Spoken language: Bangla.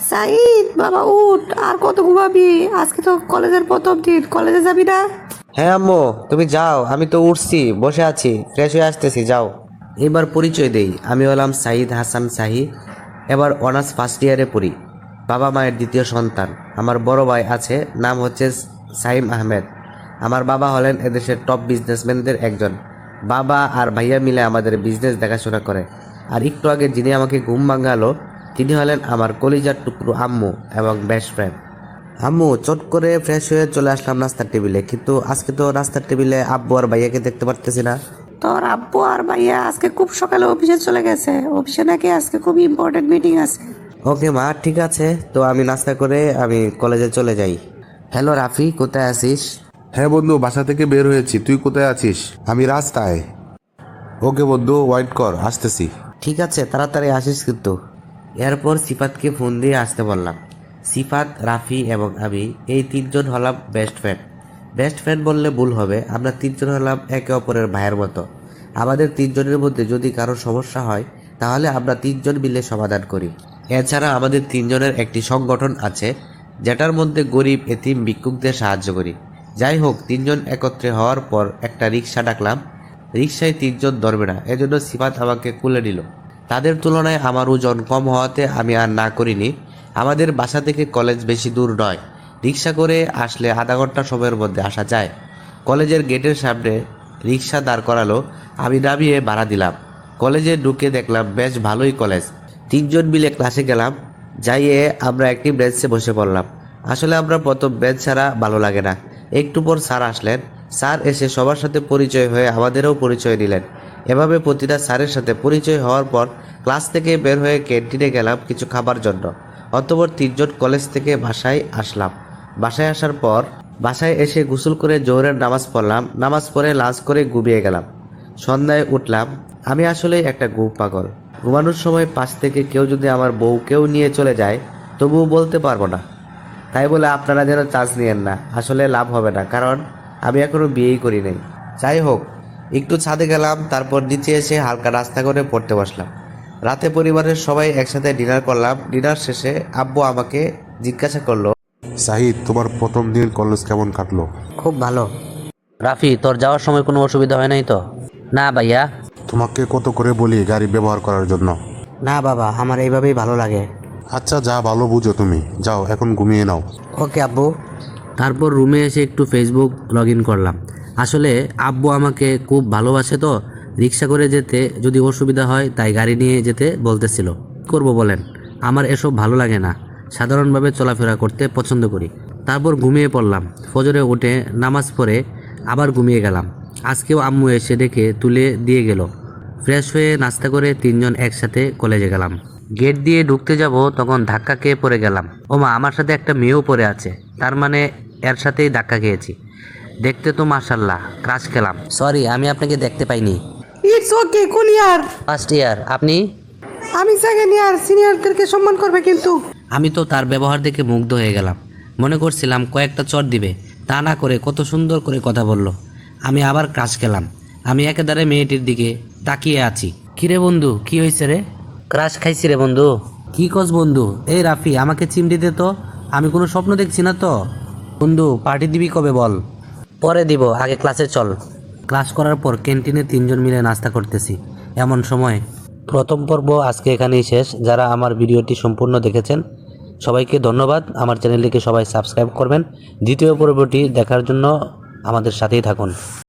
সাইদ বাবা উঠ আর কত ঘুমাবি? আজকে তো কলেজের প্রথম দিন। কলেজে যাবি না? হ্যাঁ আম্মু তুমি যাও আমি তো উঠছি বসে আছি ফ্রেশ হয়ে আসতেছি যাও। এবার পরিচয় দেই আমি হলাম সাইদ হাসান সাহি এবার অনার্স ফার্স্ট ইয়ারে পড়ি। বাবা মায়ের দ্বিতীয় সন্তান। আমার বড় ভাই আছে নাম হচ্ছে সাইম আহমেদ। আমার বাবা হলেন এদেশের টপ বিজনেসম্যানদের একজন। বাবা আর ভাইয়া মিলে আমাদের বিজনেস দেখাশোনা করে। আর একটু আগে যিনি আমাকে ঘুম ভাঙালো তিনি হলেন আমার কলিজার টুকরো আম্মু এবং বেস্ট ফ্রেন্ড আম্মু চট করে ফ্রেশ হয়ে চলে আসলাম নাস্তার টেবিলে কিন্তু আজকে তো নাস্তার টেবিলে আব্বু আর ভাইয়াকে দেখতে পারতেছি না। তোর আব্বু আর ভাইয়া আজকে খুব সকালে অফিসে চলে গেছে। অফিসে নাকি আজকে খুব ইম্পর্টেন্ট মিটিং আছে। ওকে মা ঠিক আছে। তো আমি নাস্তা করে আমি কলেজে চলে যাই। হ্যালো রাফি কোথায় আছিস? হ্যাঁ বন্ধু বাসা থেকে বের হয়েছি। তুই কোথায় আছিস? আমি রাস্তায়। ওকে বন্ধু ওয়াইট কর আসতেছি। ঠিক আছে তাড়াতাড়ি আসিস কিন্তু। এরপর সিফাতকে ফোন দিয়ে আসতে বললাম, সিফাত, রাফি এবং আমি এই তিনজন হলাম বেস্ট ফ্রেন্ড বেস্ট ফ্রেন্ড বললে ভুল হবে, আমরা তিনজন হলাম একে অপরের ভাইয়ের মতো। আমাদের তিনজনের মধ্যে যদি কারও সমস্যা হয়, তাহলে আমরা তিনজন মিলে সমাধান করি। এছাড়া আমাদের তিনজনের একটি সংগঠন আছে, যেটার মধ্যে গরিব, এতিম, ভিক্ষুকদের সাহায্য করি। যাই হোক, তিনজন একত্রে হওয়ার পর একটা রিক্সা ডাকলাম। রিক্সায় তিনজন ধরবে না, এজন্য সিফাত আমাকে কুলে নিল। তাদের তুলনায় আমার ওজন কম হওয়াতে আমি আর না করিনি। আমাদের বাসা থেকে কলেজ বেশি দূর নয়। রিক্সা করে আসলে আধা ঘণ্টা সময়ের মধ্যে আসা যায়। কলেজের গেটের সামনে রিক্সা দাঁড় করালো, আমি নামিয়ে ভাড়া দিলাম। কলেজে ঢুকে দেখলাম বেশ ভালোই কলেজ। তিনজন মিলে ক্লাসে গেলাম, যাইয়ে আমরা একটি বেঞ্চে বসে পড়লাম। আসলে আমরা প্রথম বেঞ্চ ছাড়া ভালো লাগে না। একটু পর স্যার আসলেন। স্যার এসে সবার সাথে পরিচয় হয়ে আমাদেরও পরিচয় দিলেন। এভাবে প্রতিটা স্যারের সাথে পরিচয় হওয়ার পর ক্লাস থেকে বের হয়ে ক্যান্টিনে গেলাম কিছু খাবার জন্য। অতপর তিনজন কলেজ থেকে বাসায় আসলাম। বাসায় আসার পর বাসায় এসে গোসল করে জোহরের নামাজ পড়লাম। নামাজ পড়ে লাঞ্চ করে ঘুমিয়ে গেলাম। সন্ধ্যায় উঠলাম, আমি আসলে একটা ঘুম পাগল। ঘুমানোর সময় পাশ থেকে কেউ যদি আমার বউকেও নিয়ে চলে যায়, তবুও বলতে পারব না। তাই বলে আপনারা যেন চান্স নিয়েন না। আসলে লাভ হবে না, কারণ আমি এখনও বিয়েই করি নাই। যাই হোক একটু ছাদে গেলাম তারপর নিচে এসে হালকা নাস্তা করে পড়তে বসলাম। রাতে পরিবারের সবাই একসাথে ডিনার করলাম। ডিনার শেষে আব্বু আমাকে জিজ্ঞাসা করল সাহিদ তোমার প্রথম দিন কলেজ কেমন কাটলো? খুব ভালো। রাফি তোর যাওয়ার সময় কোনো অসুবিধা হয় নাই তো? না ভাইয়া। তোমাকে কত করে বলি গাড়ি ব্যবহার করার জন্য? না বাবা আমার এইভাবেই ভালো লাগে। আচ্ছা যা ভালো বুঝো তুমি। যাও এখন ঘুমিয়ে নাও। ওকে আব্বু। তারপর রুমে এসে একটু ফেসবুক লগ ইন করলাম। আসলে আব্বু আমাকে খুব ভালোবাসে তো, রিক্সা করে যেতে যদি অসুবিধা হয় তাই গাড়ি নিয়ে যেতে বলতেছিল। করব বলেন, আমার এসব ভালো লাগে না, সাধারণভাবে চলাফেরা করতে পছন্দ করি। তারপর ঘুমিয়ে পড়লাম, ফজরে উঠে নামাজ পড়ে আবার ঘুমিয়ে গেলাম। আজকেও আম্মু এসে ডেকে তুলে দিয়ে গেল। ফ্রেশ হয়ে নাস্তা করে তিনজন একসাথে কলেজে গেলাম। গেট দিয়ে ঢুকতে যাব তখন ধাক্কা খেয়ে পড়ে গেলাম। ওমা, আমার সাথে একটা মেয়েও পড়ে আছে, তার মানে এর সাথেই ধাক্কা খেয়েছি। দেখতে তো মার্শাল্লাহ ক্রাশ খেলাম। সরি আমি আপনাকে দেখতে পাইনি। ইটস ওকে কোন ইয়ার? ফার্স্ট ইয়ার আপনি? আমি সেকেন্ড ইয়ার সিনিয়রদেরকে সম্মান করবে কিন্তু। আমি তো তার ব্যবহার দেখে মুগ্ধ হয়ে গেলাম। মনে করছিলাম কয়েকটা চট দিবে। তা না করে কত সুন্দর করে কথা বলল। আমি আবার ক্রাশ খেলাম। আমি একেবারে মেয়েটির দিকে তাকিয়ে আছি। কিরে বন্ধু কি হয়েছে রে? ক্রাশ খাইছি রে বন্ধু। কি কস বন্ধু? এই রাফি আমাকে চিমটি দে তো। আমি কোনো স্বপ্ন দেখছি না তো। বন্ধু পার্টি দিবি কবে বল? পরে দিব আগে ক্লাসে চল। ক্লাস করার পর ক্যান্টিনে তিনজন মিলে নাস্তা করতেছি। এমন সময় প্রথম পর্ব আজকে এখানেই শেষ। যারা আমার ভিডিওটি সম্পূর্ণ দেখেছেন সবাইকে ধন্যবাদ। আমার চ্যানেলটিকে সবাই সাবস্ক্রাইব করবেন। দ্বিতীয় পর্বটি দেখার জন্য আমাদের সাথেই থাকুন।